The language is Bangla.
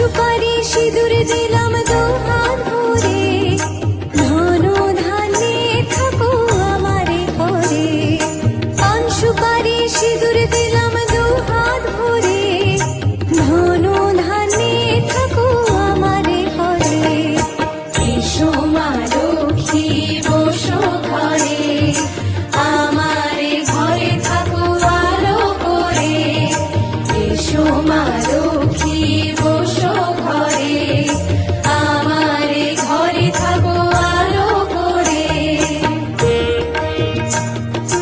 সুপারি সিঁদুর দিলাম দুহাত ভরে। ধন ধানে থাকো আমারে করে পান সুপারি সিঁদুর দিলাম দুহাত ভরে। ধন ধানে থাকো আমারে করে এসো মা লক্ষ্মী, বসো ঘরে। আমারে ঘরে থাকো আলো করে। এসো মা লক্ষ্মী 啊。